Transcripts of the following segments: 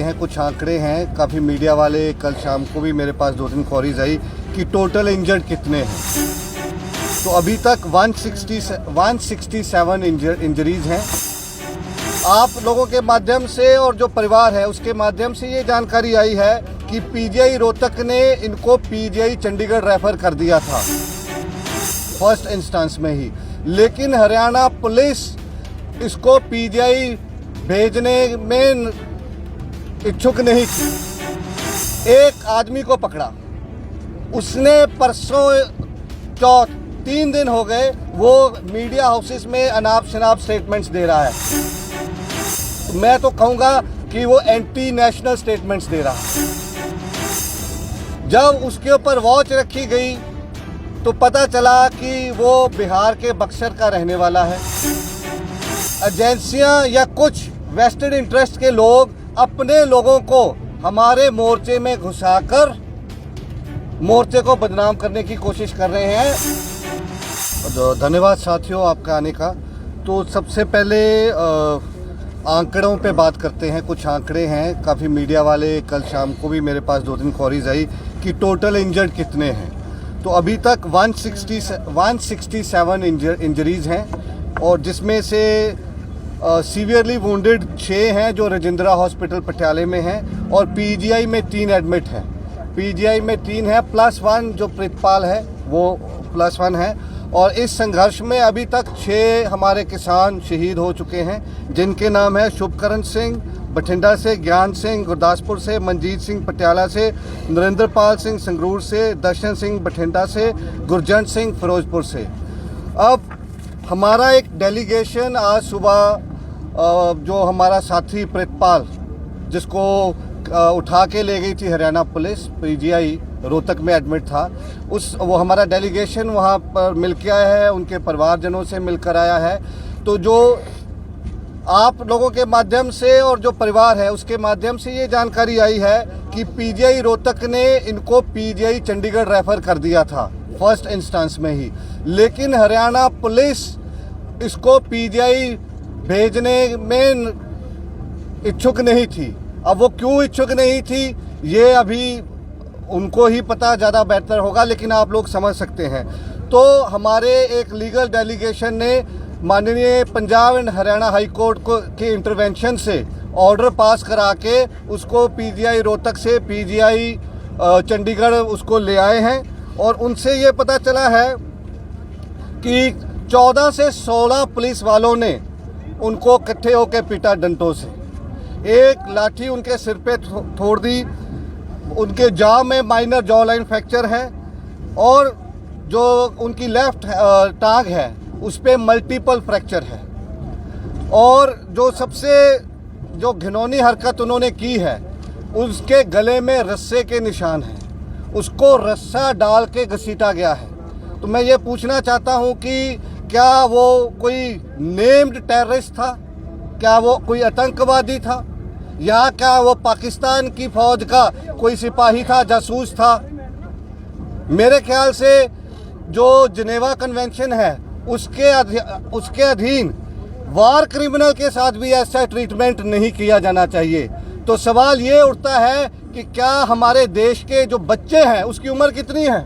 हैं, कुछ आंकड़े हैं। काफ़ी मीडिया वाले कल शाम को भी मेरे पास दो तीन क्वारीज आई कि टोटल इंजर्ड कितने हैं। तो अभी तक 160 167 इंजर इंजरीज हैं। आप लोगों के माध्यम से और जो परिवार है, उसके माध्यम से ये जानकारी आई है कि पीजीआई रोहतक ने इनको पीजीआई चंडीगढ़ रेफर कर दिया था। फ़र्स्ट इंस्टेंस में ही। लेकिन हरियाणा पुलिस इसको पीजीआई भेजने में इच्छुक नहीं थी। एक आदमी को पकड़ा। उसने परसों चौथ, तीन दिन हो गए, वो मीडिया हाउसेस में अनाप शनाप स्टेटमेंट्स दे रहा है। मैं तो कहूँगा कि वो एंटी नेशनल स्टेटमेंट्स दे रहा है। जब उसके ऊपर वॉच रखी गई तो पता चला कि वो बिहार के बक्सर का रहने वाला है। एजेंसियाँ या कुछ वेस्टेड इंटरेस्ट के लोग अपने लोगों को हमारे मोर्चे में घुसाकर मोर्चे को बदनाम करने की कोशिश कर रहे हैं। धन्यवाद साथियों आपका आने का। तो सबसे पहले आंकड़ों पे बात करते हैं। कुछ आंकड़े हैं। काफ़ी मीडिया वाले कल शाम को भी मेरे पास दो तीन क्वारीज आई कि टोटल इंजर्ड कितने हैं। तो अभी तक 160 167 इंजर, इंजरीज हैं और जिसमें से सीवियरली वुंडेड छः हैं जो रजिंद्रा हॉस्पिटल पटियाले में हैं और पीजीआई में तीन एडमिट हैं। पीजीआई में तीन है प्लस वन जो प्रितपाल है, वो प्लस वन है। और इस संघर्ष में अभी तक छः हमारे किसान शहीद हो चुके हैं, जिनके नाम है शुभकरण सिंह, बठिंडा से ज्ञान सिंह, गुरदासपुर से मनजीत सिंह पटियाला से नरेंद्र पाल सिंह संगरूर से, दर्शन सिंह बठिंडा से गुरजंट सिंह फिरोजपुर से। अब हमारा एक डेलीगेशन आज सुबह जो हमारा साथी प्रितपाल, जिसको उठा के ले गई थी हरियाणा पुलिस, पीजीआई, रोहतक में एडमिट था। उस, वो हमारा डेलीगेशन वहाँ पर मिल के आया है, उनके परिवारजनों से मिलकर आया है। तो जो आप लोगों के माध्यम से और जो परिवार है, उसके माध्यम से ये जानकारी आई है कि पीजीआई रोहतक ने इनको पीजीआई चंडीगढ़ रेफर कर दिया था फ़र्स्ट इंस्टेंस में ही। लेकिन हरियाणा पुलिस इसको पीजीआई भेजने में इच्छुक नहीं थी। अब वो क्यों इच्छुक नहीं थी, ये अभी उनको ही पता ज़्यादा बेहतर होगा, लेकिन आप लोग समझ सकते हैं। तो हमारे एक लीगल डेलीगेशन ने माननीय Punjab and Haryana high court को के इंटरवेंशन से ऑर्डर पास करा के उसको पीजीआई रोहतक से पीजीआई चंडीगढ़ उसको ले आए हैं। और उनसे ये पता चला है कि 14 से 16 पुलिस वालों ने उनको इकट्ठे होकर पीटा डंटों से। एक लाठी उनके सिर पे थोड़ दी। उनके जाव में माइनर जॉ लाइन फ्रैक्चर है और जो उनकी लेफ़्ट टांग है, उस पर मल्टीपल फ्रैक्चर है। और जो सबसे, जो घिनौनी हरकत उन्होंने की है, उसके गले में रस्से के निशान हैं। उसको रस्सा डाल के घसीटा गया है। तो मैं ये पूछना चाहता हूँ कि क्या वो कोई नेम्ड टेररिस्ट था? क्या वो कोई आतंकवादी था? या क्या वो पाकिस्तान की फौज का कोई सिपाही था, जासूस था? मेरे ख्याल से जो जिनेवा कन्वेंशन है, उसके उसके अधीन वार क्रिमिनल के साथ भी ऐसा ट्रीटमेंट नहीं किया जाना चाहिए। तो सवाल ये उठता है कि क्या हमारे देश के जो बच्चे हैं, उसकी उम्र कितनी है?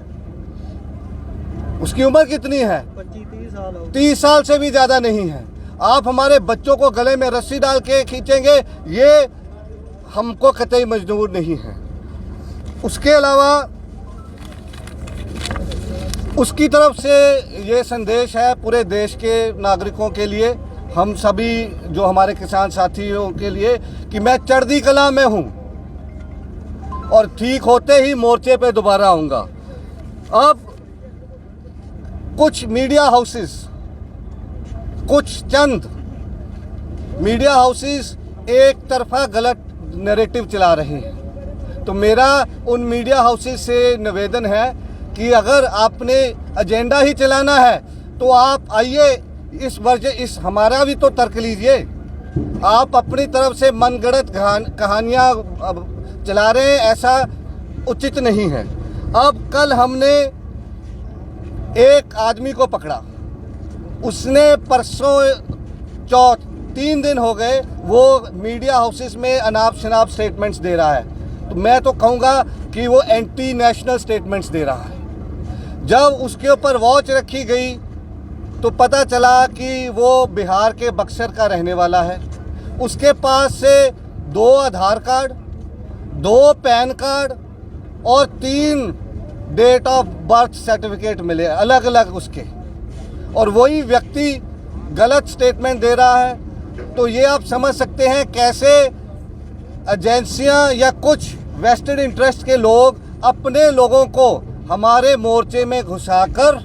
उसकी उम्र कितनी है? तीस साल से भी ज़्यादा नहीं है। आप हमारे बच्चों को गले में रस्सी डाल के खींचेंगे, ये हमको कतई मजदूर नहीं है। उसके अलावा, उसकी तरफ़ से ये संदेश है पूरे देश के नागरिकों के लिए, हम सभी जो हमारे किसान साथियों के लिए, कि मैं चढ़दी कला में हूँ और ठीक होते ही मोर्चे पे दोबारा आऊँगा। अब कुछ मीडिया हाउसेस कुछ चंद मीडिया हाउसेस एक तरफा गलत नैरेटिव चला रहे हैं। तो मेरा उन मीडिया हाउसेस से निवेदन है कि अगर आपने एजेंडा ही चलाना है तो आप आइए, इस वर्ष इस हमारा भी तो तर्क लीजिए। आप अपनी तरफ़ से मनगढ़ंत कहानियाँ चला रहे हैं, ऐसा उचित नहीं है। अब कल हमने एक आदमी को पकड़ा। उसने परसों चौथ, तीन दिन हो गए, वो मीडिया हाउसेस में अनाप शनाप स्टेटमेंट्स दे रहा है। तो मैं तो कहूँगा कि वो एंटी नेशनल स्टेटमेंट्स दे रहा है। जब उसके ऊपर वॉच रखी गई तो पता चला कि वो बिहार के बक्सर का रहने वाला है। उसके पास से दो आधार कार्ड, दो पैन कार्ड और तीन डेट ऑफ़ बर्थ सर्टिफिकेट मिले अलग अलग उसके। और वही व्यक्ति गलत स्टेटमेंट दे रहा है तो ये आप समझ सकते हैं कैसे एजेंसियाँ या कुछ वेस्टेड इंटरेस्ट के लोग अपने लोगों को हमारे मोर्चे में घुसाकर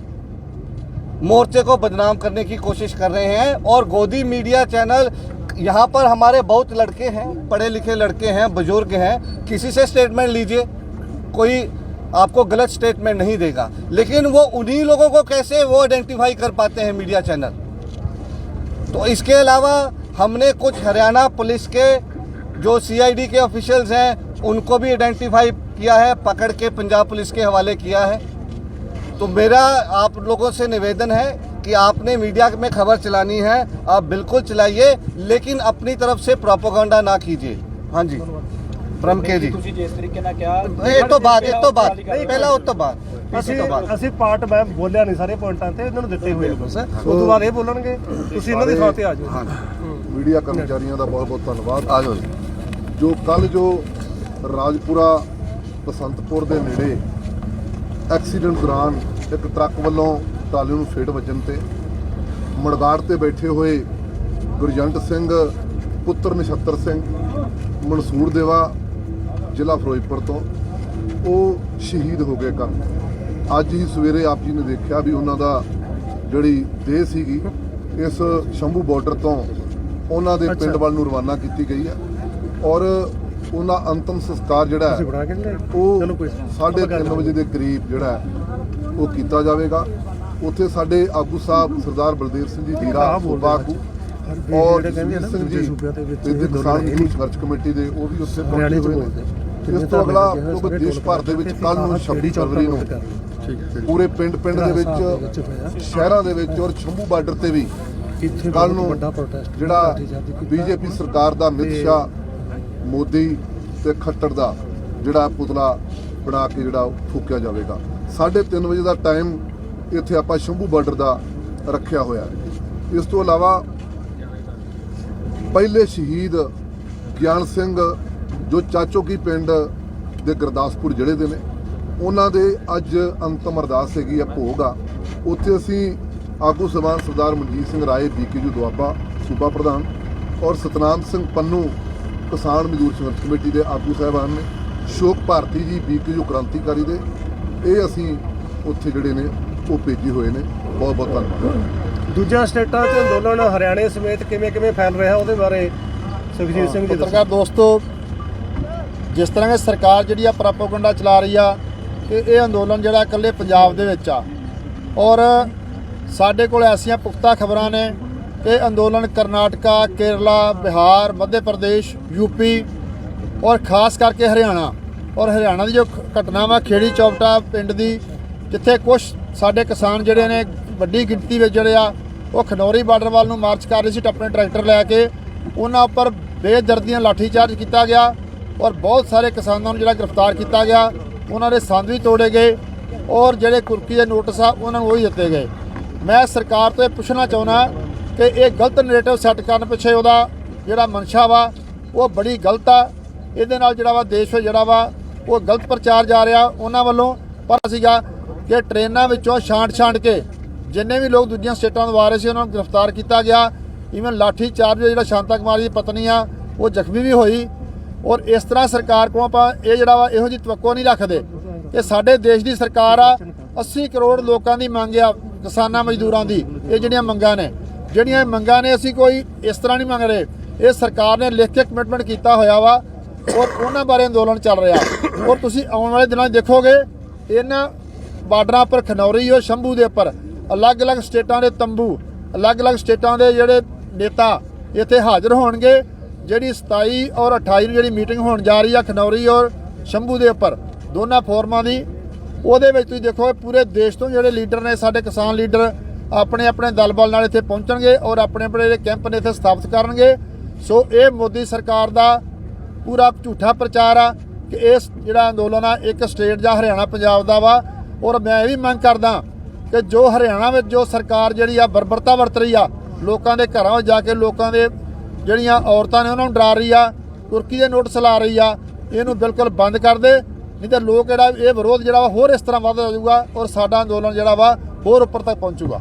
मोर्चे को बदनाम करने की कोशिश कर रहे हैं। और गोदी मीडिया चैनल, यहाँ पर हमारे बहुत लड़के हैं, पढ़े लिखे लड़के हैं, बुज़ुर्ग हैं, किसी से स्टेटमेंट लीजिए। कोई आपको गलत स्टेटमेंट नहीं देगा। लेकिन वो उन्हीं लोगों को कैसे वो आइडेंटिफाई कर पाते हैं मीडिया चैनल तो इसके अलावा हमने कुछ हरियाणा पुलिस के जो सीआईडी के ऑफिशियल्स हैं, उनको भी आइडेंटिफाई किया है, पकड़ के पंजाब पुलिस के हवाले किया है। तो मेरा आप लोगों से निवेदन है कि आपने मीडिया में खबर चलानी है, आप बिल्कुल चलाइए, लेकिन अपनी तरफ़ से प्रोपोगंडा ना कीजिए। हाँ जी। ਰਮਕੇ ਜੀ। ਤੁਸੀਂ ਜਿਸ ਤਰੀਕੇ ਨਾਲ ਕਿਹਾ ਇਹ ਤੋਂ ਬਾਅਦ ਇਹ ਤੋਂ ਬਾਅਦ ਪਹਿਲਾਂ ਉਸ ਤੋਂ ਬਾਅਦ ਅਸੀਂ ਅਸੀਂ ਪਾਰਟ ਮੈਂ ਬੋਲਿਆ ਨਹੀਂ ਸਾਰੇ ਪੁਆਇੰਟਾਂ ਤੇ ਇਹਨਾਂ ਨੂੰ ਦਿੱਤੇ ਹੋਏ ਨੇ ਬਸ ਉਸ ਤੋਂ ਬਾਅਦ ਇਹ ਬੋਲਣਗੇ ਤੁਸੀਂ ਇਹਨਾਂ ਦੀ ਥਾਂ ਤੇ ਆ ਜਾਓ। ਹਾਂ। ਮੀਡੀਆ ਕਰਮਚਾਰੀਆਂ ਦਾ ਬਹੁਤ ਬਹੁਤ ਧੰਨਵਾਦ। ਆ ਜਾਓ ਜੋ। ਕੱਲ ਜੋ ਰਾਜਪੁਰਾ ਬਸੰਤਪੁਰ ਦੇ ਨੇੜੇ ਐਕਸੀਡੈਂਟ ਦੌਰਾਨ ਇੱਕ ਟਰੱਕ ਵੱਲੋਂ ਟਾਲੀ ਨੂੰ ਫੇਟ ਵੱਜਣ ਤੇ ਮੜਗਾੜ ਤੇ ਬੈਠੇ ਹੋਏ ਗੁਰਜੰਟ ਸਿੰਘ ਪੁੱਤਰ ਨਛੱਤਰ ਸਿੰਘ ਮਨਸੂਰ ਦੇਵਾ ਜ਼ਿਲ੍ਹਾ ਫਿਰੋਜ਼ਪੁਰ ਤੋਂ ਉਹ ਸ਼ਹੀਦ ਹੋ ਗਏ ਕੱਲ ਅੱਜ ਹੀ ਸਵੇਰੇ ਆਪ ਜੀ ਨੇ ਦੇਖਿਆ ਵੀ ਉਹਨਾਂ ਦਾ ਜਿਹੜੀ ਦੇਹ ਸੀਗੀ ਇਸ ਸ਼ੰਭੂ ਬਾਰਡਰ ਤੋਂ ਉਹਨਾਂ ਦੇ ਪਿੰਡ ਵੱਲ ਨੂੰ ਰਵਾਨਾ ਕੀਤੀ ਗਈ ਹੈ। ਔਰ ਉਹਨਾਂ ਅੰਤਮ ਸੰਸਕਾਰ ਜਿਹੜਾ ਹੈ ਉਹ ਚਲੋ ਕੋਈ 3:30 ਵਜੇ ਦੇ ਕਰੀਬ ਜਿਹੜਾ ਉਹ ਕੀਤਾ ਜਾਵੇਗਾ। ਉੱਥੇ ਸਾਡੇ ਆਗੂ ਸਾਹਿਬ ਸਰਦਾਰ ਬਲਦੇਵ ਸਿੰਘ ਜੀ ਰਹੇ ਆਗੂ ਔਰ ਸਿੰਘ ਜੀ ਸੂਬਿਆਂ ਦੇ ਵਿੱਚ ਤੇ ਕਿਸਾਨ ਸੰਘਰਸ਼ ਕਮੇਟੀ ਦੇ ਉਹ ਵੀ ਉੱਥੇ ਪਹੁੰਚੇ ਹੋਏ ਨੇ। ਇਸ ਤੋਂ ਅਗਲਾ ਕਿਉਂਕਿ ਦੇਸ਼ ਭਰ ਦੇ ਵਿੱਚ ਕੱਲ ਨੂੰ 26 ਫਰਵਰੀ ਨੂੰ ਪੂਰੇ ਪਿੰਡ ਪਿੰਡ ਦੇ ਵਿੱਚ ਸ਼ਹਿਰਾਂ ਦੇ ਵਿੱਚ ਔਰ ਸ਼ੰਭੂ ਬਾਰਡਰ ਤੇ ਵੀ ਕੱਲ ਨੂੰ ਵੱਡਾ ਪ੍ਰੋਟੈਸਟ ਜਿਹੜਾ ਬੀਜੇਪੀ ਸਰਕਾਰ ਦਾ ਅਮਿਤ ਸ਼ਾਹ ਮੋਦੀ ਤੇ ਖੱਟਰ ਦਾ ਜਿਹੜਾ ਪੁਤਲਾ ਬਣਾ ਕੇ ਜਿਹੜਾ ਫੂਕਿਆ ਜਾਵੇਗਾ। 3:30 ਵਜੇ ਦਾ ਟਾਈਮ ਇੱਥੇ ਆਪਾਂ ਸ਼ੰਭੂ ਬਾਰਡਰ ਦਾ ਰੱਖਿਆ ਹੋਇਆ ਇਸ ਤੋਂ ਇਲਾਵਾ ਪਹਿਲੇ ਸ਼ਹੀਦ ਗਿਆਨ ਸਿੰਘ ਜੋ ਚਾਚੋਕੀ ਪਿੰਡ ਦੇ ਗੁਰਦਾਸਪੁਰ ਜ਼ਿਲ੍ਹੇ ਦੇ ਨੇ ਉਹਨਾਂ ਦੇ ਅੱਜ ਅੰਤਮ ਅਰਦਾਸ ਹੈਗੀ ਆ ਭੋਗ ਆ। ਉੱਥੇ ਅਸੀਂ ਆਗੂ ਸਮਾਨ ਸਰਦਾਰ ਮਨਜੀਤ ਸਿੰਘ ਰਾਏ ਬੀਕੇਯੂ ਦੁਆਬਾ ਸੂਬਾ ਪ੍ਰਧਾਨ ਔਰ ਸਤਨਾਮ ਸਿੰਘ ਪੰਨੂ ਕਿਸਾਨ ਮਜ਼ਦੂਰ ਸੰਘਰਸ਼ ਕਮੇਟੀ ਦੇ ਆਗੂ ਸਾਹਿਬਾਨ ਨੇ ਸ਼ੋਕ ਭਾਰਤੀ ਜੀ ਬੀਕੇਯੂ ਕ੍ਰਾਂਤੀਕਾਰੀ ਦੇ ਇਹ ਅਸੀਂ ਉੱਥੇ ਜਿਹੜੇ ਨੇ ਉਹ ਭੇਜੇ ਹੋਏ ਨੇ। ਬਹੁਤ ਬਹੁਤ ਧੰਨਵਾਦ। ਦੂਜਿਆਂ ਸਟੇਟਾਂ 'ਚ ਅੰਦੋਲਨ ਹਰਿਆਣੇ ਸਮੇਤ ਕਿਵੇਂ ਕਿਵੇਂ ਫੈਲ ਰਿਹਾ ਉਹਦੇ ਬਾਰੇ ਸੁਖਜੀਤ ਸਿੰਘ ਜੀ ਦੱਸੋ। ਪੱਤਰਕਾਰ ਦੋਸਤੋ ਜਿਸ ਤਰ੍ਹਾਂ ਕਿ ਸਰਕਾਰ ਜਿਹੜੀ ਆ ਪ੍ਰੋਪਗੈਂਡਾ ਚਲਾ ਰਹੀ ਆ ਕਿ ਇਹ ਅੰਦੋਲਨ ਜਿਹੜਾ ਇਕੱਲੇ ਪੰਜਾਬ ਦੇ ਵਿੱਚ ਆ। ਔਰ ਸਾਡੇ ਕੋਲ ਐਸੀਆਂ ਪੁਖਤਾ ਖਬਰਾਂ ਨੇ ਕਿ ਇਹ ਅੰਦੋਲਨ ਕਰਨਾਟਕਾ, ਕੇਰਲਾ, ਬਿਹਾਰ, ਮੱਧ ਪ੍ਰਦੇਸ਼ ਯੂਪੀ ਔਰ ਖਾਸ ਕਰਕੇ ਹਰਿਆਣਾ। ਔਰ ਹਰਿਆਣਾ ਦੀ ਜੋ ਖ- ਘਟਨਾ ਵਾ, ਖੇੜੀ ਚੌਪਟਾ ਪਿੰਡ ਦੀ, ਜਿੱਥੇ ਕੁਝ ਸਾਡੇ ਕਿਸਾਨ ਜਿਹੜੇ ਨੇ ਵੱਡੀ ਗਿਣਤੀ ਵਿੱਚ ਜਿਹੜੇ ਆ, ਉਹ ਖਨੌਰੀ ਬਾਰਡਰ ਵੱਲ ਨੂੰ ਮਾਰਚ ਕਰ ਰਹੇ ਸੀ ਆਪਣੇ ਟਰੈਕਟਰ ਲੈ ਕੇ, ਉਹਨਾਂ ਉੱਪਰ ਬੇਦਰਦੀਆਂ ਲਾਠੀਚਾਰਜ ਕੀਤਾ ਗਿਆ। ਔਰ ਬਹੁਤ ਸਾਰੇ ਕਿਸਾਨਾਂ ਨੂੰ ਜਿਹੜਾ ਗ੍ਰਿਫਤਾਰ ਕੀਤਾ ਗਿਆ, ਉਹਨਾਂ ਦੇ ਸੰਦ ਵੀ ਤੋੜੇ ਗਏ ਔਰ ਜਿਹੜੇ ਕੁਰਕੀ ਦੇ ਨੋਟਿਸ ਆ, ਉਹਨਾਂ ਨੂੰ ਉਹੀ ਦਿੱਤੇ ਗਏ। ਮੈਂ ਸਰਕਾਰ ਤੋਂ ਇਹ ਪੁੱਛਣਾ ਚਾਹੁੰਦਾ ਕਿ ਇਹ ਗਲਤ ਨੈਰੇਟਿਵ ਸੈੱਟ ਕਰਨ ਪਿੱਛੇ ਉਹਦਾ ਜਿਹੜਾ ਮਨਸ਼ਾ ਵਾ, ਉਹ ਬੜੀ ਗਲਤ ਆ। ਇਹਦੇ ਨਾਲ ਜਿਹੜਾ ਵਾ ਦੇਸ਼ ਜਿਹੜਾ ਵਾ, ਉਹ ਗਲਤ ਪ੍ਰਚਾਰ ਜਾ ਰਿਹਾ ਉਹਨਾਂ ਵੱਲੋਂ। ਪਰ ਸੀਗਾ ਕਿ ਟ੍ਰੇਨਾਂ ਵਿੱਚੋਂ ਛਾਂਟ ਛਾਂਟ ਕੇ ਜਿੰਨੇ ਵੀ ਲੋਕ ਦੂਜੀਆਂ ਸਟੇਟਾਂ ਤੋਂ ਆ ਰਹੇ ਸੀ, ਉਹਨਾਂ ਨੂੰ ਗ੍ਰਿਫਤਾਰ ਕੀਤਾ ਗਿਆ। ਈਵਨ ਲਾਠੀ ਚਾਰਜ ਜਿਹੜਾ ਸ਼ਾਂਤਾ ਕੁਮਾਰੀ ਦੀ ਪਤਨੀ ਆ, ਉਹ ਜ਼ਖਮੀ ਵੀ ਹੋਈ। ਔਰ ਇਸ ਤਰ੍ਹਾਂ ਸਰਕਾਰ ਕੋਲ ਆਪਾਂ ਇਹ ਜਿਹੜਾ ਵਾ ਇਹੋ ਜਿਹੀ ਤਵੱਕੋ ਨਹੀਂ ਰੱਖਦੇ। ਕਿ ਸਾਡੇ ਦੇਸ਼ ਦੀ ਸਰਕਾਰ ਆ 80 ਕਰੋੜ ਲੋਕਾਂ ਦੀ ਮੰਗ ਆ, ਕਿਸਾਨਾਂ ਮਜ਼ਦੂਰਾਂ ਦੀ, ਇਹ ਜਿਹੜੀਆਂ ਮੰਗਾਂ ਨੇ। ਜਿਹੜੀਆਂ ਇਹ ਮੰਗਾਂ ਨੇ ਅਸੀਂ ਕੋਈ ਇਸ ਤਰ੍ਹਾਂ ਨਹੀਂ ਮੰਗ ਰਹੇ। ਇਹ ਸਰਕਾਰ ਨੇ ਲਿਖ ਕੇ ਕਮਿਟਮੈਂਟ ਕੀਤਾ ਹੋਇਆ ਵਾ ਔਰ ਉਹਨਾਂ ਬਾਰੇ ਅੰਦੋਲਨ ਚੱਲ ਰਿਹਾ। ਔਰ ਤੁਸੀਂ ਆਉਣ ਵਾਲੇ ਦਿਨਾਂ 'ਚ ਦੇਖੋਗੇ, ਇਹਨਾਂ ਬਾਰਡਰਾਂ ਪਰ ਖਨੌਰੀ ਔਰ ਸ਼ੰਭੂ ਦੇ ਉੱਪਰ ਅਲੱਗ-ਅਲੱਗ ਸਟੇਟਾਂ ਦੇ ਤੰਬੂ, ਅਲੱਗ-ਅਲੱਗ ਸਟੇਟਾਂ ਦੇ ਜਿਹੜੇ ਨੇਤਾ ਇੱਥੇ ਹਾਜ਼ਰ ਹੋਣਗੇ। ਜਿਹੜੀ 27 ਔਰ 28 ਨੂੰ ਜਿਹੜੀ ਮੀਟਿੰਗ ਹੋਣ ਜਾ ਰਹੀ ਆ ਖਨੌਰੀ ਔਰ ਸ਼ੰਭੂ ਦੇ ਉੱਪਰ, ਦੋਨਾਂ ਫੋਰਮਾਂ ਦੀ, ਉਹਦੇ ਵਿੱਚ ਤੁਸੀਂ ਦੇਖੋ ਪੂਰੇ ਦੇਸ਼ ਤੋਂ ਜਿਹੜੇ ਲੀਡਰ ਨੇ, ਸਾਡੇ ਕਿਸਾਨ ਲੀਡਰ ਆਪਣੇ ਆਪਣੇ ਦਲ ਬਲ ਨਾਲ ਇੱਥੇ ਪਹੁੰਚਣਗੇ ਔਰ ਆਪਣੇ ਆਪਣੇ ਜਿਹੜੇ ਕੈਂਪ ਨੇ ਇੱਥੇ ਸਥਾਪਿਤ ਕਰਨਗੇ। ਸੋ ਇਹ ਮੋਦੀ ਸਰਕਾਰ ਦਾ ਪੂਰਾ ਝੂਠਾ ਪ੍ਰਚਾਰ ਆ ਕਿ ਇਸ ਜਿਹੜਾ ਅੰਦੋਲਨ ਆ, ਇੱਕ ਸਟੇਟ ਜਾਂ ਹਰਿਆਣਾ ਪੰਜਾਬ ਦਾ ਵਾ। ਔਰ ਮੈਂ ਇਹ ਵੀ ਮੰਗ ਕਰਦਾ ਕਿ ਜੋ ਹਰਿਆਣਾ ਵਿੱਚ ਜੋ ਸਰਕਾਰ ਜਿਹੜੀ ਆ, ਬਰਬਰਤਾ ਵਰਤ ਰਹੀ ਆ, ਲੋਕਾਂ ਦੇ ਘਰਾਂ ਵਿੱਚ ਜਾ ਕੇ ਲੋਕਾਂ ਦੇ ਜਿਹੜੀਆਂ ਔਰਤਾਂ ਨੇ ਉਹਨਾਂ ਨੂੰ ਡਰਾ ਰਹੀ ਆ ਤੁਰਕੀ ਦੇ ਨੋਟਿਸ ਲਾ ਰਹੀ ਆ, ਇਹਨੂੰ ਬਿਲਕੁਲ ਬੰਦ ਕਰ ਦੇ, ਨਹੀਂ ਤਾਂ ਲੋਕ ਜਿਹੜਾ ਇਹ ਵਿਰੋਧ ਜਿਹੜਾ ਵਾ ਹੋਰ ਇਸ ਤਰ੍ਹਾਂ ਵੱਧ ਜਾਊਗਾ ਔਰ ਸਾਡਾ ਅੰਦੋਲਨ ਜਿਹੜਾ ਵਾ ਹੋਰ ਉੱਪਰ ਤੱਕ ਪਹੁੰਚੂਗਾ।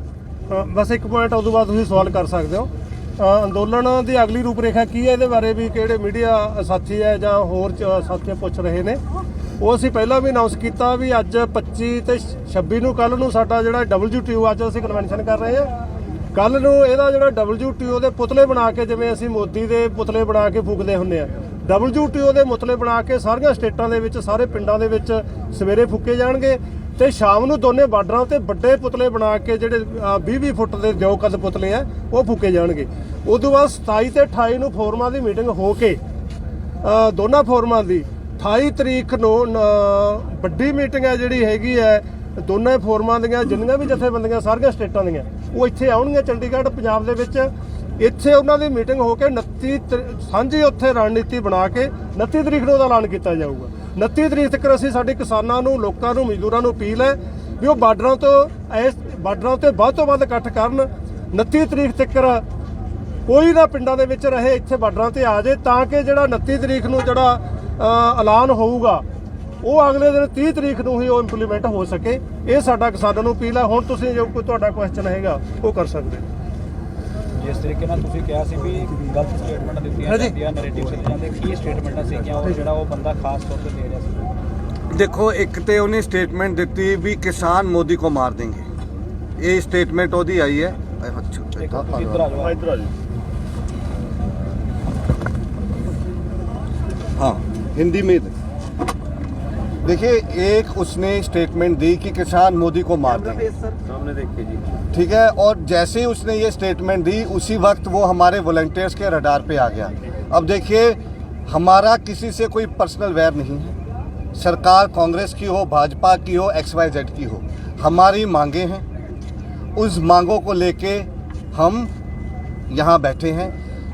ਬਸ ਇੱਕ ਪੁਆਇੰਟ ਉਦੋਂ ਬਾਅਦ ਤੁਸੀਂ ਸਵਾਲ ਕਰ ਸਕਦੇ ਹੋ। ਅੰਦੋਲਨ ਦੀ ਅਗਲੀ ਰੂਪਰੇਖਾ ਕੀ ਹੈ ਇਹਦੇ ਬਾਰੇ ਵੀ ਕਿਹੜੇ ਮੀਡੀਆ ਸਾਥੀ ਹੈ ਜਾਂ ਹੋਰ ਚ- ਸਾਥੀ ਪੁੱਛ ਰਹੇ ਨੇ। ਉਹ ਅਸੀਂ ਪਹਿਲਾਂ ਵੀ ਅਨਾਉਂਸ ਕੀਤਾ ਵੀ ਅੱਜ 25 ਤੇ 26 ਨੂੰ ਕੱਲ ਨੂੰ ਸਾਡਾ ਜਿਹੜਾ WTO ਅੱਜ ਅਸੀਂ ਕਨਵੈਨਸ਼ਨ ਕਰ ਰਹੇ ਹਾਂ। ਕੱਲ ਨੂੰ ਇਹਦਾ ਜਿਹੜਾ WTO ਦੇ ਪੁਤਲੇ ਬਣਾ ਕੇ ਜਿਵੇਂ ਅਸੀਂ ਮੋਦੀ ਦੇ ਪੁਤਲੇ ਬਣਾ ਕੇ ਫੂਕਦੇ ਹੁੰਦੇ ਆ WTO ਦੇ ਮੁਤਲੇ ਬਣਾ ਕੇ ਸਾਰੀਆਂ ਸਟੇਟਾਂ ਦੇ ਵਿੱਚ, ਸਾਰੇ ਪਿੰਡਾਂ ਦੇ ਵਿੱਚ ਸਵੇਰੇ ਫੂਕੇ ਜਾਣਗੇ ਤੇ ਸ਼ਾਮ ਨੂੰ ਦੋਨੇ ਬਾਰਡਰਾਂ ਤੇ ਵੱਡੇ ਪੁਤਲੇ ਬਣਾ ਕੇ ਜਿਹੜੇ 20-20 ਫੁੱਟ ਦੇ ਜੋ ਕਦ ਪੁਤਲੇ ਆ, ਉਹ ਫੂਕੇ ਜਾਣਗੇ। ਉਸ ਤੋਂ ਬਾਅਦ 27 ਤੇ 28 ਨੂੰ ਫੋਰਮਾਂ ਦੀ ਮੀਟਿੰਗ ਹੋ ਕੇ ਦੋਨਾਂ ਫੋਰਮਾਂ ਦੀ 28 ਤਰੀਕ ਨੂੰ, ਨ- ਵੱਡੀ ਮੀਟਿੰਗ ਹੈ ਜਿਹੜੀ ਹੈਗੀ ਹੈ ਦੋਨੇ ਫੋਰਮਾਂ ਦੀਆਂ, ਜਿੰਨੀਆਂ ਵੀ ਜਥੇਬੰਦੀਆਂ, ਸਾਰੀਆਂ ਸਟੇਟਾਂ ਦੀਆਂ। ਉਹ ਇੱਥੇ ਆਉਣਗੀਆਂ ਚੰਡੀਗੜ੍ਹ, ਪੰਜਾਬ ਦੇ ਵਿੱਚ। ਇੱਥੇ ਉਹਨਾਂ ਦੀ ਮੀਟਿੰਗ ਹੋ ਕੇ 29 ਤਰੀ- ਸਾਂਝੀ ਉੱਥੇ ਰਣਨੀਤੀ ਬਣਾ ਕੇ 29 ਤਰੀਕ ਨੂੰ ਉਹਦਾ ਐਲਾਨ ਕੀਤਾ ਜਾਊਗਾ। 29 ਤਰੀਕ ਤੱਕ ਅਸੀਂ ਸਾਡੇ ਕਿਸਾਨਾਂ ਨੂੰ, ਲੋਕਾਂ ਨੂੰ, ਮਜ਼ਦੂਰਾਂ ਨੂੰ ਅਪੀਲ ਹੈ ਵੀ ਉਹ ਬਾਰਡਰਾਂ ਤੋਂ ਇਸ ਬਾਰਡਰਾਂ ਤੇ ਵੱਧ ਤੋਂ ਵੱਧ ਇਕੱਠ ਕਰਨ। 29 ਤਰੀਕ ਤੱਕ ਕੋਈ ਨਾ ਪਿੰਡਾਂ ਦੇ ਵਿੱਚ ਰਹੇ, ਇੱਥੇ ਬਾਰਡਰਾਂ ਤੇ ਆ ਜਾਏ ਤਾਂ ਕਿ ਜਿਹੜਾ 29 ਤਰੀਕ ਨੂੰ ਜਿਹੜਾ ਐਲਾਨ ਹੋਊਗਾ ਉਹ ਅਗਲੇ ਦਿਨ 30 ਤਰੀਕ ਨੂੰ ਹੀ ਉਹ ਇੰਪਲੀਮੈਂਟ ਹੋ ਸਕੇ। ਇਹ ਸਾਡਾ ਕਿਸਾਨਾਂ ਨੂੰ ਅਪੀਲ ਹੈ। ਹੁਣ ਤੁਸੀਂ ਜੋ ਕੋਈ ਤੁਹਾਡਾ ਕੁਐਸਚਨ ਹੈਗਾ ਉਹ ਕਰ ਸਕਦੇ ਹੋ। ਜਿਸ ਤਰੀਕੇ ਨਾਲ ਤੁਸੀਂ ਕਿਹਾ ਸੀ ਵੀ ਗਲਤ ਸਟੇਟਮੈਂਟਾਂ ਦਿੱਤੀਆਂ ਜਾਂਦੀਆਂ ਨੈਰੇਟਿਵ ਦਿੱਤੇ ਜਾਂਦੇ ਕੀ ਸਟੇਟਮੈਂਟਾਂ ਸੀਗੀਆਂ ਉਹ ਜਿਹੜਾ ਉਹ ਬੰਦਾ ਖਾਸ ਤੌਰ ਤੇ ਦੇ ਰਿਹਾ ਸੀ? ਦੇਖੋ ਇੱਕ ਤੇ ਉਹਨੇ ਸਟੇਟਮੈਂਟ ਦਿੱਤੀ ਵੀ ਕਿਸਾਨ ਮੋਦੀ ਕੋ ਮਾਰ ਦੇਣਗੇ। ਇਹ ਸਟੇਟਮੈਂਟ ਉਹਦੀ ਆਈ ਹੈ। ਹਾਂ। ਹਿੰਦੀ ਮੇਂ देखिए एक उसने स्टेटमेंट दी कि किसान मोदी को मार देंगे। सामने देखिए जी। ठीक है और जैसे ही उसने ये स्टेटमेंट दी उसी वक्त वो हमारे वॉलेंटियर्स के रडार पे आ गया। अब देखिए हमारा किसी से कोई पर्सनल वैर नहीं है। सरकार कांग्रेस की हो भाजपा की हो एक्स वाई जेड की हो हमारी मांगे हैं। उस मांगों को लेके हम यहाँ बैठे हैं।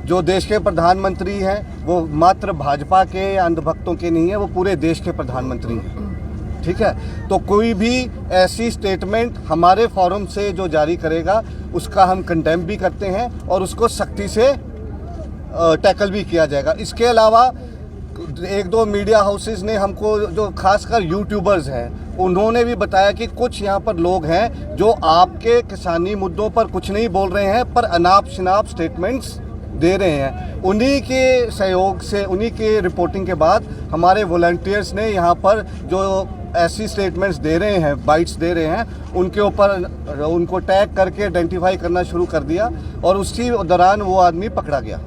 जो देश के प्रधानमंत्री हैं, वो मात्र भाजपा के या अंधभक्तों के नहीं है, वो पूरे देश के प्रधानमंत्री हैं। ठीक है? तो कोई भी ऐसी स्टेटमेंट हमारे फॉरम से जो जारी करेगा, उसका हम कंडेम भी करते हैं और उसको सख्ती से टैकल भी किया जाएगा। इसके अलावा, एक दो मीडिया हाउसेस ने हमको जो खासकर यूट्यूबर्स हैं, उन्होंने भी बताया कि कुछ यहाँ पर लोग हैं जो आपके किसानी मुद्दों पर कुछ नहीं बोल रहे हैं, पर अनाप शनाप स्टेटमेंट्स दे रहे हैं। उन्हीं के सहयोग से, उन्हीं के रिपोर्टिंग के बाद हमारे वॉल्टियर्स ने यहाँ पर जो ऐसी स्टेटमेंट्स दे रहे हैं बाइट्स दे रहे हैं, उनके ऊपर उनको टैग करके आइडेंटिफाई करना शुरू कर दिया और उसी दौरान वो आदमी पकड़ा गया।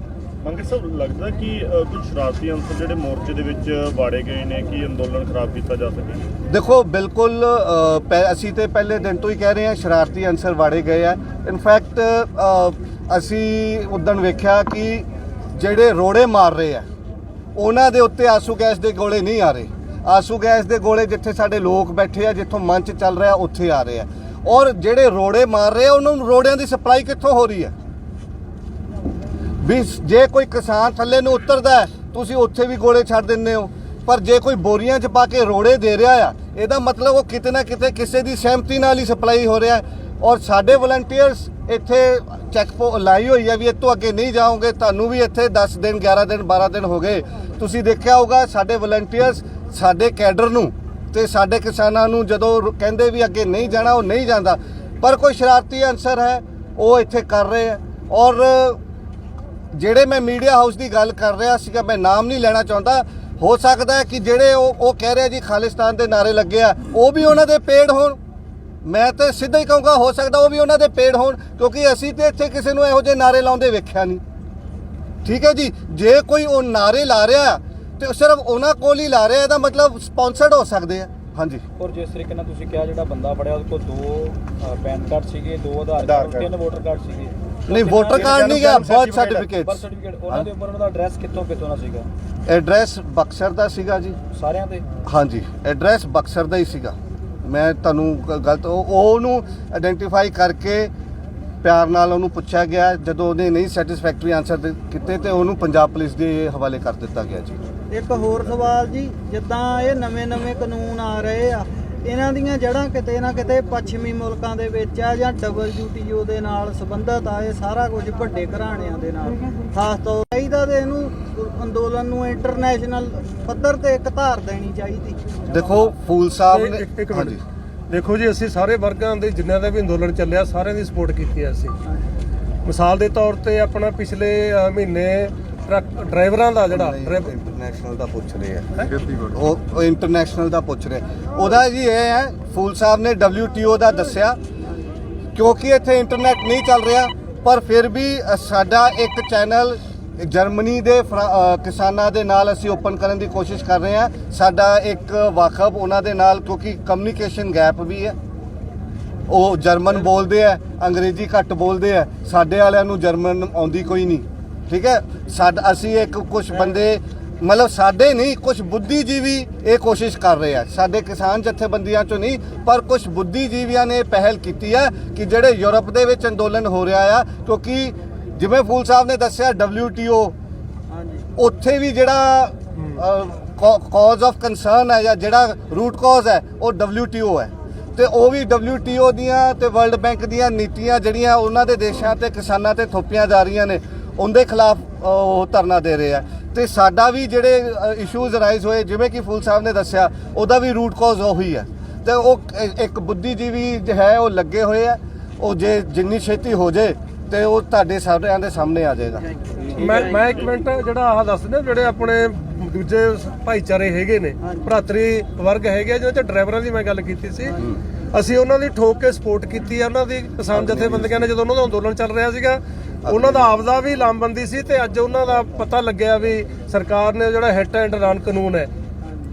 ਮੰਗੇ ਸਾਹਿਬ ਲੱਗਦਾ ਕਿ ਕੁਝ ਸ਼ਰਾਰਤੀ ਅੰਸਰ ਜਿਹੜੇ ਮੋਰਚੇ ਦੇ ਵਿੱਚ ਵਾੜੇ ਗਏ ਨੇ ਕਿ ਅੰਦੋਲਨ ਖਰਾਬ ਕੀਤਾ ਜਾ ਸਕੇ? ਦੇਖੋ ਬਿਲਕੁਲ ਅ, ਅਸੀਂ ਤੇ ਪਹਿਲੇ ਦਿਨ ਤੋਂ ਹੀ ਕਹਿ ਰਹੇ ਹਾਂ ਸ਼ਰਾਰਤੀ ਅੰਸਰ ਵਾੜੇ ਗਏ ਆ। ਇਨਫੈਕਟ ਅਸੀਂ ਉਦੋਂ ਵੇਖਿਆ ਕਿ ਜਿਹੜੇ ਰੋੜੇ ਮਾਰ ਰਹੇ ਆ ਉਹਨਾਂ ਦੇ ਉੱਤੇ ਆਸੂ ਗੈਸ ਦੇ ਗੋਲੇ ਨਹੀਂ ਆ ਰਹੇ। ਆਸੂ ਗੈਸ ਦੇ ਗੋਲੇ ਜਿੱਥੇ ਸਾਡੇ ਲੋਕ ਬੈਠੇ ਆ ਜਿੱਥੋਂ ਮੰਚ ਚੱਲ ਰਿਹਾ ਉੱਥੇ ਆ ਰਹੇ ਆ। ਔਰ ਜਿਹੜੇ ਰੋੜੇ ਮਾਰ ਰਹੇ ਆ ਉਹਨਾਂ ਨੂੰ ਰੋੜਿਆਂ ਦੀ ਸਪਲਾਈ ਕਿੱਥੋਂ ਹੋ ਰਹੀ ਹੈ ਵੀ ਜੇ ਕੋਈ ਕਿਸਾਨ ਥੱਲੇ ਨੂੰ ਉਤਰਦਾ ਤੁਸੀਂ ਉੱਥੇ ਵੀ ਗੋਲੇ ਛੱਡ ਦਿੰਦੇ ਹੋ। ਪਰ ਜੇ ਕੋਈ ਬੋਰੀਆਂ 'ਚ ਪਾ ਕੇ ਰੋੜੇ ਦੇ ਰਿਹਾ ਆ, ਇਹਦਾ ਮਤਲਬ ਉਹ ਕਿਤੇ ਨਾ ਕਿਤੇ ਕਿਸੇ ਦੀ ਸਹਿਮਤੀ ਨਾਲ ਹੀ ਸਪਲਾਈ ਹੋ ਰਿਹਾ ਔਰ ਸਾਡੇ ਵਲੰਟੀਅਰਸ ਇੱਥੇ ਚੈੱਕ ਪੋ ਲਾਈ ਹੋਈ ਹੈ ਵੀ ਇਹ ਤੋਂ ਅੱਗੇ ਨਹੀਂ ਜਾਓਗੇ, ਤੁਹਾਨੂੰ ਵੀ ਇੱਥੇ 10 ਦਿਨ 11 ਦਿਨ 12 ਦਿਨ ਹੋ ਗਏ। ਤੁਸੀਂ ਦੇਖਿਆ ਹੋਊਗਾ, ਸਾਡੇ ਵਲੰਟੀਅਰਸ ਸਾਡੇ ਕੈਡਰ ਨੂੰ ਤੇ ਸਾਡੇ ਕਿਸਾਨਾਂ ਨੂੰ ਜਦੋਂ ਕਹਿੰਦੇ ਵੀ ਅੱਗੇ ਨਹੀਂ ਜਾਣਾ, ਉਹ ਨਹੀਂ ਜਾਂਦਾ। ਪਰ ਕੋਈ ਸ਼ਰਾਰਤੀ ਅਨਸਰ ਹੈ, ਉਹ ਇੱਥੇ ਕਰ ਰਹੇ ਹੈ ਔਰ ਜਿਹੜੇ ਮੈਂ ਮੀਡੀਆ ਹਾਊਸ ਦੀ ਗੱਲ ਕਰ ਰਿਹਾ ਸੀਗਾ ਮੈਂ ਨਾਮ ਨਹੀਂ ਲੈਣਾ ਚਾਹੁੰਦਾ। ਹੋ ਸਕਦਾ ਹੈ ਕਿ ਜਿਹੜੇ ਉਹ ਉਹ ਕਹਿ ਰਹੇ ਜੀ ਖਾਲਿਸਤਾਨ ਦੇ ਨਾਰੇ ਲੱਗੇ ਆ ਉਹ ਵੀ ਉਹਨਾਂ ਦੇ ਪੇੜ ਹੋਣ। ਮੈਂ ਤਾਂ ਸਿੱਧਾ ਹੀ ਕਹੂੰਗਾ ਹੋ ਸਕਦਾ ਉਹ ਵੀ ਉਹਨਾਂ ਦੇ ਪੇੜ ਹੋਣ ਕਿਉਂਕਿ ਅਸੀਂ ਤੇ ਇੱਥੇ ਕਿਸੇ ਨੂੰ ਇਹੋ ਜਿਹੇ ਨਾਰੇ ਲਾਉਂਦੇ ਵੇਖਿਆ ਨਹੀਂ। ਠੀਕ ਹੈ ਜੀ ਜੇ ਕੋਈ ਉਹ ਨਾਰੇ ਲਾ ਰਿਹਾ ਤੇ ਸਿਰਫ ਉਹਨਾਂ ਕੋਲ ਹੀ ਲਾ ਰਿਹਾ ਇਹਦਾ ਮਤਲਬ ਸਪਾਂਸਰਡ ਹੋ ਸਕਦੇ ਆ। ਹਾਂਜੀ। ਔਰ ਜਿਸ ਤਰੀਕੇ ਨਾਲ ਤੁਸੀਂ ਕਿਹਾ ਜਿਹੜਾ ਬੰਦਾ ਫੜਿਆ ਉਹਦੇ ਕੋਲ ਦੋ ਪੈਨ ਕਾਰਡ ਸੀਗੇ ਦੋ ਆਧਾਰ ਕਾਰਡ ਤਿੰਨ ਵੋਟਰ ਕਾਰਡ ਸੀਗੇ। ਨਹੀਂ ਵੋਟਰ ਕਾਰਡ ਨਹੀਂ ਗਿਆ ਬਰਥ ਬਰਥ ਸਰਟੀਫਿਕੇਟ ਸਰਟੀਫਿਕੇਟ ਉਹਨਾਂ ਦੇ ਉੱਪਰ ਉਹਨਾਂ ਦਾ ਐਡਰੈਸ ਕਿੱਥੋਂ ਕਿੱਥੋਂ ਦਾ ਸੀਗਾ? ਐਡਰੈਸ ਬਕਸਰ ਦਾ ਸੀਗਾ ਜੀ। ਸਾਰਿਆਂ ਦੇ? ਹਾਂਜੀ ਐਡਰੈਸ ਬਕਸਰ ਦਾ ਹੀ ਸੀਗਾ। ਮੈਂ ਤੁਹਾਨੂੰ ਗ- ਗਲਤ ਉਹ ਉਹ ਉਹਨੂੰ ਆਇਡੈਂਟੀਫਾਈ ਕਰਕੇ ਪਿਆਰ ਨਾਲ ਉਹਨੂੰ ਪੁੱਛਿਆ ਗਿਆ। ਜਦੋਂ ਉਹਨੇ ਨਹੀਂ ਸੈਟੀਸਫੈਕਟਰੀ ਆਨਸਰ ਕੀਤੇ ਤੇ ਉਹਨੂੰ ਪੰਜਾਬ ਪੁਲਿਸ ਦੇ ਹਵਾਲੇ ਕਰ ਦਿੱਤਾ ਗਿਆ ਜੀ। ਇੱਕ ਹੋਰ ਸਵਾਲ ਜੀ ਜਿੱਦਾਂ ਇਹ ਨਵੇਂ-ਨਵੇਂ ਕਾਨੂੰਨ ਆ ਰਹੇ ਆ ਇਹਨਾਂ ਦੀਆਂ ਜੜ੍ਹਾਂ ਕਿਤੇ ਨਾ ਕਿਤੇ ਪੱਛਮੀ ਮੁਲਕਾਂ ਦੇ ਵਿੱਚ ਆ ਜਾਂ WTO ਦੇ ਨਾਲ ਸੰਬੰਧਤ ਆ ਇਹ ਸਾਰਾ ਕੁਝ ਵੱਡੇ ਘਰਾਣਿਆਂ ਦੇ ਨਾਲ। ਖਾਸ ਤੌਰ ਚਾਹੀਦਾ ਤੇ ਇਹਨੂੰ ਅੰਦੋਲਨ ਨੂੰ ਇੰਟਰਨੈਸ਼ਨਲ ਪੱਧਰ ਤੇ ਇੱਕ ਧਾਰ ਦੇਣੀ ਚਾਹੀਦੀ। ਦੇਖੋ ਫੂਲ ਸਾਹਿਬ ਨੇ ਇੱਕ- ਮਿੰਟ। ਦੇਖੋ ਜੀ ਅਸੀਂ ਸਾਰੇ ਵਰਗਾਂ ਦੇ ਜਿੰਨਿਆਂ ਦਾ ਵੀ ਅੰਦੋਲਨ ਚੱਲਿਆ ਸਾਰਿਆਂ ਦੀ ਸਪੋਰਟ ਕੀਤੀ ਹੈ ਅਸੀਂ। ਮਿਸਾਲ ਦੇ ਤੌਰ ਤੇ ਆਪਣਾ ਪਿਛਲੇ ਮਹੀਨੇ ਟਰੱਕ ਡਰਾਈਵਰਾਂ ਦਾ ਜਿਹੜਾ ਡਰਾਈਵ- ਇੰਟਰਨੈਸ਼ਨਲ ਦਾ ਪੁੱਛ ਰਹੇ ਆ। ਉਹ ਉਹ ਇੰਟਰਨੈਸ਼ਨਲ ਦਾ ਪੁੱਛ ਰਹੇ ਉਹਦਾ ਜੀ ਇਹ ਹੈ ਫੂਲ ਸਾਹਿਬ ਨੇ WTO ਦਾ ਦੱਸਿਆ ਕਿਉਂਕਿ ਇੱਥੇ ਇੰਟਰਨੈਟ ਨਹੀਂ ਚੱਲ ਰਿਹਾ ਪਰ ਫਿਰ ਵੀ ਅ, ਸਾਡਾ ਇੱਕ ਚੈਨਲ ਜਰਮਨੀ ਦੇ ਫਰਾ- ਅ, ਕਿਸਾਨਾਂ ਦੇ ਨਾਲ ਅਸੀਂ ਓਪਨ ਕਰਨ ਦੀ ਕੋਸ਼ਿਸ਼ ਕਰ ਰਹੇ ਹਾਂ ਸਾਡਾ ਇੱਕ ਵਾਕਫ ਉਹਨਾਂ ਦੇ ਨਾਲ ਕਿਉਂਕਿ ਕਮਿਊਨੀਕੇਸ਼ਨ ਗੈਪ ਵੀ ਹੈ। ਉਹ ਜਰਮਨ ਬੋਲਦੇ ਆ ਅੰਗਰੇਜ਼ੀ ਘੱਟ ਬੋਲਦੇ ਆ। ਸਾਡੇ ਵਾਲਿਆਂ ਨੂੰ ਜਰਮਨ ਆਉਂਦੀ ਕੋਈ ਨਹੀਂ। ਠੀਕ ਹੈ? ਸਾਡ ਅਸੀਂ ਇੱਕ ਕੁਝ ਬੰਦੇ ਮਤਲਬ ਸਾਡੇ ਨਹੀਂ ਕੁਝ ਬੁੱਧੀਜੀਵੀ ਇਹ ਕੋਸ਼ਿਸ਼ ਕਰ ਰਹੇ ਆ। ਸਾਡੇ ਕਿਸਾਨ ਜਥੇਬੰਦੀਆਂ ਚੋਂ ਨਹੀਂ ਪਰ ਕੁਝ ਬੁੱਧੀਜੀਵੀਆਂ ਨੇ ਇਹ ਪਹਿਲ ਕੀਤੀ ਹੈ ਕਿ ਜਿਹੜੇ ਯੂਰਪ ਦੇ ਵਿੱਚ ਅੰਦੋਲਨ ਹੋ ਰਿਹਾ ਆ ਕਿਉਂਕਿ ਜਿਵੇਂ ਫੂਲ ਸਾਹਿਬ ਨੇ ਦੱਸਿਆ WTO ਹਾਂਜੀ। ਉੱਥੇ ਵੀ ਜਿਹੜਾ ਕਾਜ਼ ਆਫ ਕੰਸਰਨ ਹੈ ਜਾਂ ਜਿਹੜਾ ਰੂਟ ਕਾਜ਼ ਹੈ ਉਹ WTO ਹੈ। ਤੇ ਉਹ ਵੀ WTO ਦੀਆਂ ਤੇ ਵਰਲਡ ਬੈਂਕ ਦੀਆਂ ਨੀਤੀਆਂ ਜਿਹੜੀਆਂ ਉਹਨਾਂ ਦੇ ਦੇਸ਼ਾਂ ਤੇ ਕਿਸਾਨਾਂ ਤੇ ਥੋਪੀਆਂ ਜਾ ਰਹੀਆਂ ਨੇ। ਉਹਦੇ ਖਿਲਾਫ ਉਹ ਧਰਨਾ ਦੇ ਰਹੇ ਆ। ਤੇ ਸਾਡਾ ਵੀ ਜਿਹੜੇ ਇਸ਼ੂਜ਼ ਰਾਈਜ਼ ਹੋਏ ਜਿਵੇਂ ਕਿ ਫੂਲ ਸਾਹਿਬ ਨੇ ਦੱਸਿਆ ਉਹਦਾ ਵੀ ਰੂਟ ਕਾਜ਼ ਉਹੀ ਹੈ ਤੇ ਉਹ ਇੱਕ ਬੁੱਧੀਜੀਵੀ ਹੈ ਉਹ ਲੱਗੇ ਹੋਏ ਆ। ਉਹ ਜੇ ਜਿੰਨੀ ਛੇਤੀ ਹੋ ਜੇ ਤੇ ਉਹ ਤੁਹਾਡੇ ਸਾਰਿਆਂ ਦੇ ਸਾਹਮਣੇ ਆ ਜਾਏਗਾ। ਮੈਂ ਮੈਂ ਇੱਕ ਮਿੰਟ ਜਿਹੜਾ ਆਹ ਦੱਸ ਦਿੰਦਾ ਜਿਹੜੇ ਆਪਣੇ ਦੂਜੇ ਭਾਈਚਾਰੇ ਹੈਗੇ ਨੇ ਭਰਾਤਰੀ ਵਰਗ ਹੈਗੇ ਆ, ਜਿਹਦੇ ਚ ਡਰਾਈਵਰਾਂ ਦੀ ਮੈਂ ਗੱਲ ਕੀਤੀ ਸੀ। ਅਸੀਂ ਉਹਨਾਂ ਦੀ ਠੋਕ ਕੇ ਸਪੋਰਟ ਕੀਤੀ ਆ ਉਹਨਾਂ ਦੀ ਕਿਸਾਨ ਜਥੇਬੰਦੀਆਂ ਨੇ ਜਦੋਂ ਉਹਨਾਂ ਦਾ ਅੰਦੋਲਨ ਚੱਲ ਰਿਹਾ ਸੀਗਾ। ਉਹਨਾਂ ਦਾ ਆਪਦਾ ਵੀ ਲਾਮਬੰਦੀ ਸੀ ਤੇ ਅੱਜ ਉਹਨਾਂ ਦਾ ਪਤਾ ਲੱਗਿਆ ਵੀ ਸਰਕਾਰ ਨੇ ਜਿਹੜਾ ਹਿੱਟ ਐਂਡ ਰਨ ਕਾਨੂੰਨ ਹੈ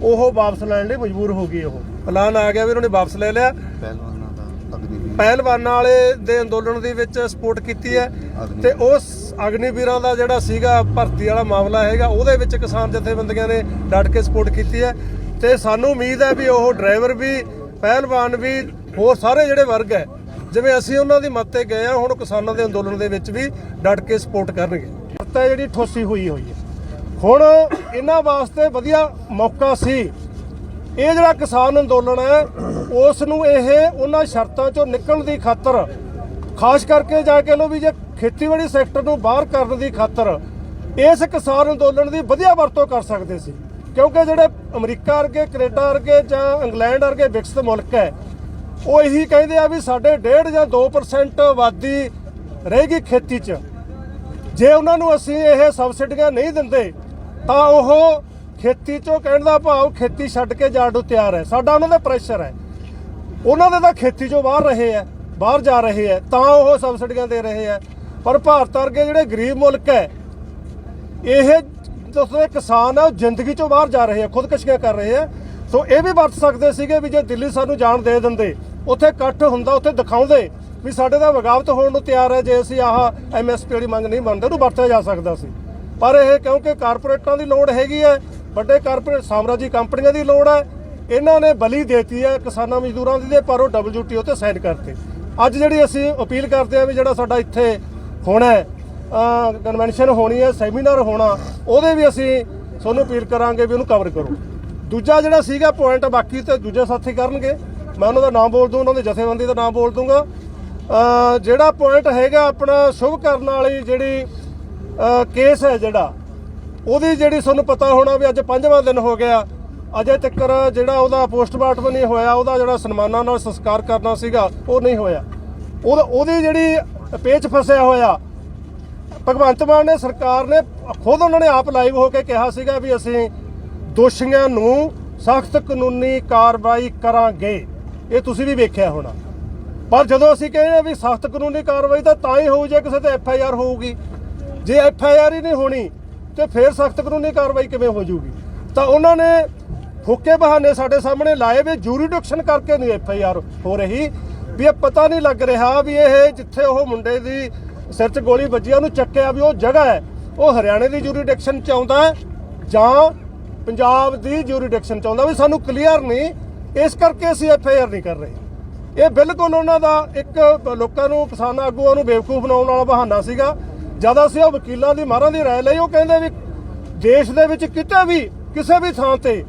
ਉਹ ਵਾਪਸ ਲੈਣ ਲਈ ਮਜਬੂਰ ਹੋ ਗਈ ਉਹ। ਐਲਾਨ ਆ ਗਿਆ ਵੀ ਉਹਨਾਂ ਨੇ ਵਾਪਸ ਲੈ ਲਿਆ। ਪਹਿਲਵਾਨਾਂ ਦਾ ਅਗਨੀਵੀਰ ਪਹਿਲਵਾਨਾਂ ਵਾਲੇ ਦੇ ਅੰਦੋਲਨ ਦੇ ਵਿੱਚ ਸਪੋਰਟ ਕੀਤੀ ਹੈ ਤੇ ਉਸ ਅਗਨੀਵੀਰਾਂ ਦਾ ਜਿਹੜਾ ਸੀਗਾ ਭਰਤੀ ਵਾਲਾ ਮਾਮਲਾ ਹੈਗਾ ਉਹਦੇ ਵਿੱਚ ਕਿਸਾਨ ਜਥੇਬੰਦੀਆਂ ਨੇ ਡਟ ਕੇ ਸਪੋਰਟ ਕੀਤੀ ਹੈ ਤੇ ਸਾਨੂੰ ਉਮੀਦ ਹੈ ਵੀ ਉਹ ਡਰਾਈਵਰ ਵੀ ਪਹਿਲਵਾਨ ਵੀ ਹੋਰ ਸਾਰੇ ਜਿਹੜੇ ਵਰਗ ਹੈ ਜਿਵੇਂ ਅਸੀਂ ਉਹਨਾਂ ਦੀ ਮੱਤ ਤੇ ਗਏ ਆ ਹੁਣ ਕਿਸਾਨਾਂ ਦੇ ਅੰਦੋਲਨ ਦੇ ਵਿੱਚ ਵੀ ਡਟ ਕੇ ਸਪੋਰਟ ਕਰਨਗੇ। ਤਾਂ ਜਿਹੜੀ ਠੋਸੀ ਹੋਈ ਹੋਈ ਹੈ। ਹੁਣ ਇਹਨਾਂ ਵਾਸਤੇ ਵਧੀਆ ਮੌਕਾ ਸੀ। ਇਹ ਜਿਹੜਾ ਕਿਸਾਨ ਅੰਦੋਲਨ ਹੈ, ਉਸ ਨੂੰ ਇਹ ਉਹਨਾਂ ਸ਼ਰਤਾਂ ਚੋਂ ਨਿਕਲਣ ਦੀ ਖਾਤਰ, ਖਾਸ ਕਰਕੇ ਜਾ ਕੇ ਲੋ ਵੀ ਜੇ ਖੇਤੀਬਾੜੀ ਸੈਕਟਰ ਨੂੰ ਬਾਹਰ ਕਰਨ ਦੀ ਖਾਤਰ, ਇਸ ਕਿਸਾਨ ਅੰਦੋਲਨ ਦੀ ਵਧੀਆ ਵਰਤੋਂ ਕਰ ਸਕਦੇ ਸੀ। ਕਿਉਂਕਿ ਜਿਹੜੇ ਅਮਰੀਕਾ ਵਰਗੇ, ਕੈਨੇਡਾ ਵਰਗੇ ਜਾਂ ਇੰਗਲੈਂਡ ਵਰਗੇ ਵਿਕਸਿਤ ਮੁਲਕ ਹੈ ਉਹ ਇਹੀ ਕਹਿੰਦੇ ਆ ਵੀ ਸਾਡੇ 1.5 ਜਾਂ 2% ਆਬਾਦੀ ਰਹੇਗੀ ਖੇਤੀ 'ਚ। ਜੇ ਉਹਨਾਂ ਨੂੰ ਅਸੀਂ ਇਹ ਸਬਸਿਡੀਆਂ ਨਹੀਂ ਦਿੰਦੇ, ਤਾਂ ਉਹ ਖੇਤੀ ਚੋਂ ਕਹਿਣ ਦਾ ਭਾਵ ਖੇਤੀ ਛੱਡ ਕੇ ਜਾਣ ਨੂੰ ਤਿਆਰ ਹੈ। ਸਾਡਾ ਉਹਨਾਂ ਦਾ ਪ੍ਰੈਸ਼ਰ ਹੈ। ਉਹਨਾਂ ਦੇ ਤਾਂ ਖੇਤੀ ਚੋਂ ਬਾਹਰ ਰਹੇ ਹੈ, ਬਾਹਰ ਜਾ ਰਹੇ ਹੈ, ਤਾਂ ਉਹ ਸਬਸਿਡੀਆਂ ਦੇ ਰਹੇ ਹੈ। ਪਰ ਭਾਰਤ ਵਰਗੇ ਜਿਹੜੇ ਗਰੀਬ ਮੁਲਕ ਹੈ, ਇਹ ਦੋਸਤੋ ਕਿਸਾਨ ਆ, ਉਹ ਜ਼ਿੰਦਗੀ ਚੋਂ ਬਾਹਰ ਜਾ ਰਹੇ ਆ, ਖੁਦਕਸ਼ੀਆਂ ਕਰ ਰਹੇ ਆ। ਸੋ ਇਹ ਵੀ ਵਰਤ ਸਕਦੇ ਸੀਗੇ ਵੀ ਜੇ ਦਿੱਲੀ ਸਾਨੂੰ ਜਾਣ ਦੇ ਦਿੰਦੇ। ਉੱਥੇ ਇਕੱਠ ਹੁੰਦਾ, ਉੱਥੇ ਦਿਖਾਉਂਦੇ ਵੀ ਸਾਡੇ ਦਾ ਬਗਾਵਤ ਹੋਣ ਨੂੰ ਤਿਆਰ ਹੈ, ਜੇ ਅਸੀਂ ਆਹ ਐਮਐਸਪੀ ਵਾਲੀ ਮੰਗ ਨਹੀਂ ਮੰਨਦੇ, ਉਹਨੂੰ ਵਰਤਿਆ ਜਾ ਸਕਦਾ ਸੀ। ਪਰ ਇਹ ਕਿਉਂਕਿ ਕਾਰਪੋਰੇਟਾਂ ਦੀ ਲੋੜ ਹੈਗੀ ਹੈ, ਵੱਡੇ ਕਾਰਪੋਰੇਟ ਸਾਮਰਾਜੀ ਕੰਪਨੀਆਂ ਦੀ ਲੋੜ ਹੈ, ਇਹਨਾਂ ਨੇ ਬਲੀ ਦੇਤੀ ਹੈ ਕਿਸਾਨਾਂ ਮਜ਼ਦੂਰਾਂ ਦੀ ਤੇ ਪਰ ਉਹ WTO ਤੇ ਸਾਈਨ ਕਰਤੇ। ਅੱਜ ਜਿਹੜੀ ਅਸੀਂ ਅਪੀਲ ਕਰਦੇ ਆ ਵੀ ਜਿਹੜਾ ਸਾਡਾ ਇੱਥੇ ਹੋਣਾ ਹੈ ਕਨਵੈਨਸ਼ਨ ਹੋਣੀ ਹੈ, ਸੈਮੀਨਾਰ ਹੋਣਾ, ਉਹਦੇ ਵੀ ਅਸੀਂ ਤੁਹਾਨੂੰ ਅਪੀਲ ਕਰਾਂਗੇ ਵੀ ਉਹਨੂੰ ਕਵਰ ਕਰੋ। ਦੂਜਾ ਜਿਹੜਾ ਸੀਗਾ ਪੁਆਇੰਟ ਬਾਕੀ ਤੇ ਦੂਜੇ ਸਾਥੀ ਕਰਨਗੇ। ਮੈਂ ਉਹਨਾਂ ਦਾ ਨਾਮ ਬੋਲ ਦੂੰ, ਉਹਨਾਂ ਦੀ ਜਥੇਬੰਦੀ ਦਾ ਨਾਮ ਬੋਲ ਦੂੰਗਾ। ਜਿਹੜਾ ਪੁਆਇੰਟ ਹੈਗਾ ਆਪਣਾ ਸ਼ੁਭ ਕਰਨ ਵਾਲੀ ਜਿਹੜੀ ਕੇਸ ਹੈ ਜਿਹੜਾ, ਉਹਦੀ ਜਿਹੜੀ ਤੁਹਾਨੂੰ ਪਤਾ ਹੋਣਾ ਵੀ ਅੱਜ ਪੰਜਵਾਂ ਦਿਨ ਹੋ ਗਿਆ। ਅਜੇ ਤੱਕ ਜਿਹੜਾ ਉਹਦਾ ਪੋਸਟਮਾਰਟਮ ਨਹੀਂ ਹੋਇਆ, ਉਹਦਾ ਜਿਹੜਾ ਸਨਮਾਨਾਂ ਨਾਲ ਸੰਸਕਾਰ ਕਰਨਾ ਸੀਗਾ, ਉਹ ਨਹੀਂ ਹੋਇਆ। ਉਹ ਉਹਦੀ ਜਿਹੜੀ ਪੇਚ ਫਸਿਆ ਹੋਇਆ, ਭਗਵੰਤ ਮਾਨ ਨੇ ਸਰਕਾਰ ਨੇ ਖੁਦ ਉਹਨਾਂ ਨੇ ਆਪ ਲਾਈਵ ਹੋ ਕੇ ਕਿਹਾ ਸੀਗਾ ਵੀ ਅਸੀਂ ਦੋਸ਼ੀਆਂ ਨੂੰ ਸਖਤ ਕਾਨੂੰਨੀ ਕਾਰਵਾਈ ਕਰਾਂਗੇ। ਇਹ ਤੁਸੀਂ ਵੀ ਵੇਖਿਆ ਹੋਣਾ। ਪਰ ਜਦੋਂ ਅਸੀਂ ਕਹਿੰਦੇ ਆ ਵੀ ਸਖਤ ਕਾਨੂੰਨੀ ਕਾਰਵਾਈ ਤਾਂ ਤਾਂ ਹੀ ਹੋਊ ਜੇ ਕਿਸੇ ਤੇ ਐਫ ਆਈ ਆਰ ਹੋਊਗੀ। ਜੇ ਐਫ ਆਈ ਆਰ ਹੀ ਨਹੀਂ ਹੋਣੀ, ਤੇ ਫਿਰ ਸਖਤ ਕਾਨੂੰਨੀ ਕਾਰਵਾਈ ਕਿਵੇਂ ਹੋ ਜੂਗੀ ਤਾਂ ਉਹਨਾਂ ਨੇ ਫੁੱਕੇ ਬਹਾਨੇ ਸਾਡੇ ਸਾਹਮਣੇ ਲਾਏ ਵੀ ਜੂਰੀਡਿਕਸ਼ਨ ਕਰਕੇ ਨਹੀਂ ਐਫ ਆਈ ਆਰ ਹੋ ਰਹੀ। ਵੀ ਇਹ ਪਤਾ ਨਹੀਂ ਲੱਗ ਰਿਹਾ ਵੀ ਇਹ ਜਿੱਥੇ ਉਹ ਮੁੰਡੇ ਦੀ ਸਿਰ 'ਚ ਗੋਲੀ ਵੱਜੀ, ਉਹਨੂੰ ਚੱਕਿਆ ਵੀ ਉਹ ਜਗ੍ਹਾ ਹੈ, ਉਹ ਹਰਿਆਣੇ ਦੀ ਜੂਰੀਡਿਕਸ਼ਨ 'ਚ ਆਉਂਦਾ ਜਾਂ ਪੰਜਾਬ ਦੀ ਜੂਰੀਡਿਕਸ਼ਨ 'ਚ ਆਉਂਦਾ ਵੀ ਸਾਨੂੰ ਕਲੀਅਰ ਨਹੀਂ ਇਸ ਕਰਕੇ ਅਸੀਂ ਐਫ ਆਈ ਆਰ ਨਹੀਂ ਕਰ ਰਹੇ। ਇਹ ਬਿਲਕੁਲ ਉਹਨਾਂ ਦਾ ਇੱਕ ਲੋਕਾਂ ਨੂੰ ਕਿਸਾਨ ਆਗੂਆਂ ਨੂੰ ਬੇਵਕੂਫ ਬਣਾਉਣ ਵਾਲਾ ਬਹਾਨਾ ਸੀਗਾ। ਜਦ ਅਸੀਂ ਉਹ ਵਕੀਲਾਂ ਦੀ ਮਾਰਾਂ ਦੀ ਰਾਏ ਲਈ, ਉਹ ਕਹਿੰਦੇ ਵੀ ਦੇਸ਼ ਦੇ ਵਿੱਚ ਕਿਤੇ ਵੀ, ਕਿਸੇ ਵੀ ਥਾਂ ਤੇ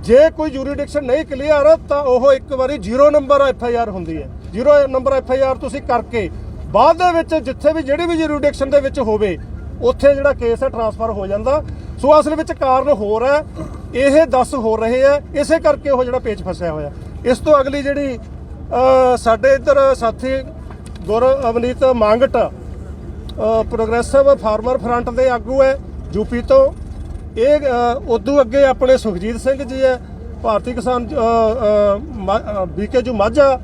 ਜੇ ਕੋਈ ਜੂਰੀਡਿਕਸ਼ਨ ਨਹੀਂ ਕਲੀਅਰ ਤਾਂ ਉਹ ਇੱਕ ਵਾਰੀ zero number F I R ਹੁੰਦੀ ਹੈ। Zero number F I R ਤੁਸੀਂ ਕਰਕੇ, ਬਾਅਦ ਦੇ ਵਿੱਚ ਜਿੱਥੇ ਵੀ ਜਿਹੜੀ ਵੀ ਜੂਰੀਡਿਕਸ਼ਨ ਦੇ ਵਿੱਚ ਹੋਵੇ, ਉੱਥੇ ਜਿਹੜਾ ਕੇਸ ਹੈ ਟਰਾਂਸਫਰ ਹੋ ਜਾਂਦਾ। ਸੋ ਅਸਲ ਵਿੱਚ ਕਾਰਨ ਹੋਰ ਹੈ ਇਹ ਦੱਸ ਹੋ ਰਹੇ ਹੈ ਇਸੇ ਕਰਕੇ ਉਹ ਜਿਹੜਾ ਪੇਚ ਫਸਿਆ ਹੋਇਆ। ਇਸ ਤੋਂ ਅਗਲੀ ਜਿਹੜੀ ਸਾਡੇ ਇੱਧਰ ਸਾਥੀ Gur Avneet Mangat progressive farmer front ਦੇ ਆਗੂ ਹੈ ਯੂਪੀ ਤੋਂ। ਇਹ ਉਦੋਂ ਅੱਗੇ ਆਪਣੇ ਸੁਖਜੀਤ ਸਿੰਘ ਜੀ ਹੈ, ਭਾਰਤੀ ਕਿਸਾਨ ਬੀਕੇ ਜੂ ਮਾਝਾ।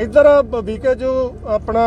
ਇੱਧਰ ਬੀਕੇ ਜੂ ਆਪਣਾ